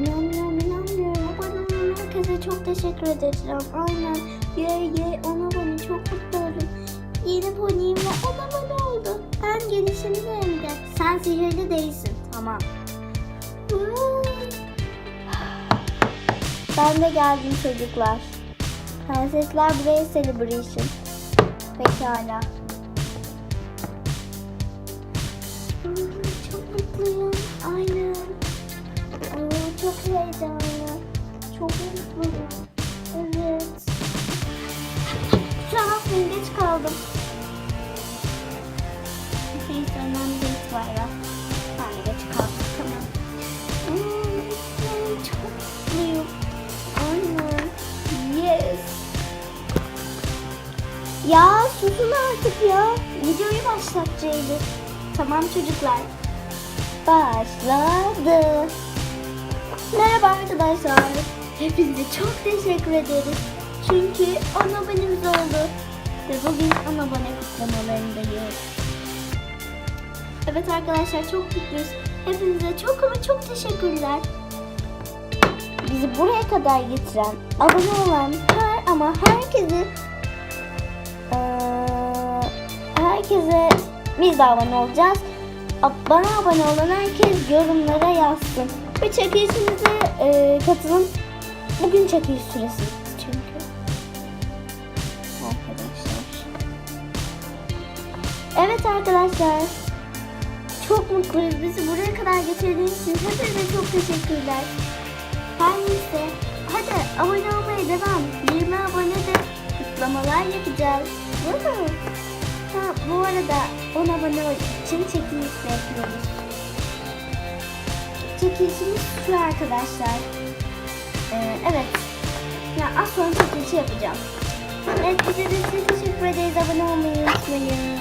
İnanmıyorum inanmıyorum. Abone olan herkese çok teşekkür ederim. Aynen. Ye ye ona bana çok mutlu oldum. Yeni poniyim ve ona abone oldu. Ben gelişimde hem de. Sen sihirli değilsin. Tamam. Ben de geldim çocuklar. Prensesler buraya celebration. Pekala. Heyecanlı. Çok mutluyum. Evet. Şu an geç kaldım. Neyse önemli değil bayram. Ben geç kaldım. Tamam. Hmm, çok mutluyum. Aynen. Yes. Ya susun artık ya. Videoyu başlatacağız. Tamam çocuklar. Başladı. Merhaba arkadaşlar. Hepinize çok teşekkür ederiz. Çünkü 10 abonemiz oldu. Ve bugün 10 abone kutlamalarındayız. Evet arkadaşlar çok mutluyuz. Hepinize çok ama çok teşekkürler. Bizi buraya kadar getiren, abone olan her ama herkesi eee, herkese biz de abone olacağız. Bana abone olan herkes yorumlara yazsın. Ve çekilişimize eee, katılın. Bugün çekiliş süresi çünkü. Arkadaşlar. Evet arkadaşlar. Çok mutluyuz. Bizi buraya kadar getirdiğiniz için hepinize çok teşekkürler. Her neyse. Hadi abone olmaya devam. 20 abone de kutlamalar yapacağız. Woohoo. Ha, bu arada 10 abone için çekiliş de yapıyoruz. Çekilişimiz şu arkadaşlar. Ee, evet. Ya az sonra çekilişi yapacağım. Evet bize de ederiz. Abone olmayı unutmayın.